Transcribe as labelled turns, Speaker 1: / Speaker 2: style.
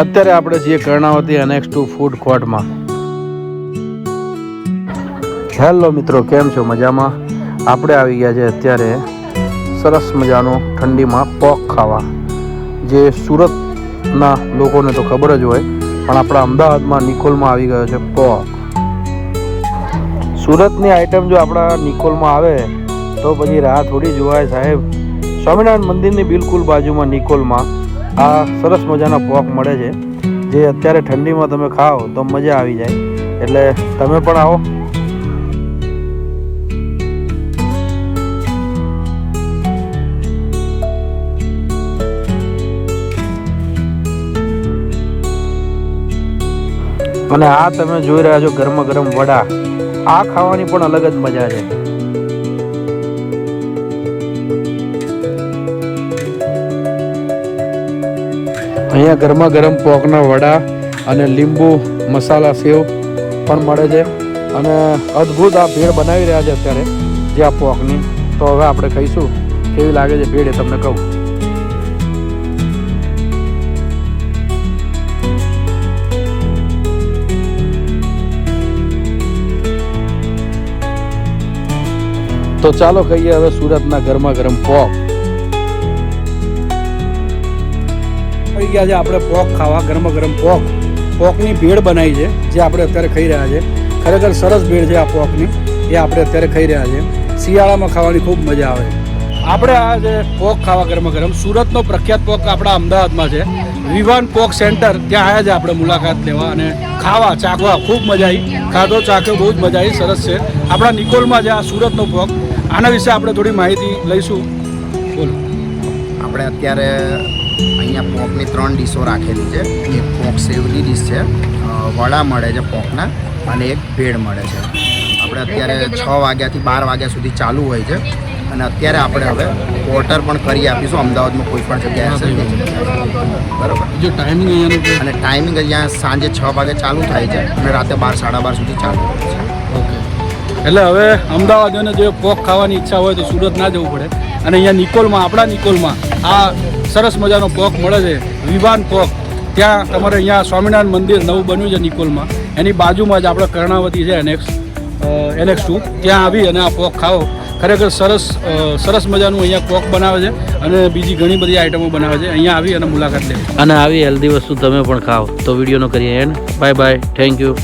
Speaker 1: અત્યારે આપણે છીએ કર્ણાવતી એનેક્સ ટુ ફૂડ કોર્ટમાં હેલો મિત્રો, કેમ છો? મજામાં? આપણે આવી ગયા છે અત્યારે સરસ મજાનો ઠંડીમાં પોક ખાવા. જે સુરતના લોકોને તો ખબર જ હોય, પણ આપણા અમદાવાદમાં નિકોલમાં આવી ગયો છે પોક સુરતની આઈટમ જો આપણા નિકોલમાં આવે, તો પછી રાહ થોડી જોવાય સાહેબ. સ્વામિનારાયણ મંદિરની બિલકુલ બાજુમાં નિકોલમાં આ સરસ મજાના પોક મળે છે. જે અત્યારે ઠંડીમાં તમે ખાઓ તો મજા આવી જાય. એટલે તમે પણ આવો. અને આ તમે જોઈ રહ્યા છો ગરમા ગરમ વડા. આ ખાવાની પણ અલગ જ મજા છે. અહીંયા ગરમા ગરમ પોકના વડા અને લીંબુ મસાલા સેવ પણ મળે છે. અને અદ્ભુત આ ભેળ બનાવી રહ્યા છે અત્યારે જે આ પોકની. તો હવે આપણે ખાઈશું. કેવી લાગે છે ભેળ એ તમને કહું. તો ચાલો કહીએ હવે સુરતના ગરમા ગરમ પોક. આવી ગયા છે. આપણે પોક ખાવા ગરમા ગરમ પોક. પોકની ભેળ બનાવી છે, જે આપણે અત્યારે ખાઈ રહ્યા છે. ખરેખર સરસ ભેળ છે આ પોકની. એ આપણે અત્યારે ખાઈ રહ્યા છે. શિયાળામાં ખાવાની ખૂબ મજા આવે. આપણે આ જે પોક ખાવા ગરમા ગરમ સુરતનો પ્રખ્યાત પોક આપણા અમદાવાદમાં છે. વિવાન પોક સેન્ટર, ત્યાં આવ્યા છે આપણે મુલાકાત લેવા અને ખાવા, ચાખવા, ખૂબ મજા આવી. ખાધો, ચાખ્યો, બહુ જ મજા આવી. સરસ છે. આપણા નિકોલમાં છે આ સુરતનો પોક. આના વિશે આપણે થોડી માહિતી લઈશું. બોલો.
Speaker 2: આપણે અત્યારે અહીંયા પોંકની ત્રણ ડીશો રાખેલી છે. એક પોંક સેવની ડીશ છે વડા મળે છે પોંકના અને એક ભેળ મળે છે. આપણે અત્યારે છ વાગ્યાથી બાર વાગ્યા સુધી ચાલુ હોય છે અને અત્યારે આપણે હવે ઓર્ડર પણ કરી આપીશું. અમદાવાદમાં કોઈ પણ જગ્યાએ બરાબર?
Speaker 1: જો ટાઈમિંગ અહીંયાનું
Speaker 2: અને ટાઈમિંગ અહીંયા સાંજે છ વાગે ચાલુ થાય છે અને રાતે બાર સાડા બાર સુધી ચાલુ હોય છે.
Speaker 1: ઓકે. એટલે હવે અમદાવાદીઓને જે પોક ખાવાની ઈચ્છા હોય તો સુરત ના જવું પડે. અને અહીંયા નિકોલમાં આપણા નિકોલમાં આ સરસ મજાનો પોક મળે છે, વિવાન પોક ત્યાં તમારે અહીંયા સ્વામિનારાયણ મંદિર નવું બન્યું છે નિકોલમાં. એની બાજુમાં જ આપણે કર્ણાવતી છે એનેક્સ એનેક્સ ટુ. ત્યાં આવી અને આ પોક ખાઓ. ખરેખર સરસ સરસ મજાનું અહીંયા પોક બનાવે છે અને બીજી ઘણી બધી આઈટમો બનાવે છે. અહીંયા આવી અને મુલાકાત લે અને આવી હેલ્ધી વસ્તુ તમે પણ ખાઓ. તો વિડીયોનો કરીએ end. Bye bye. Thank you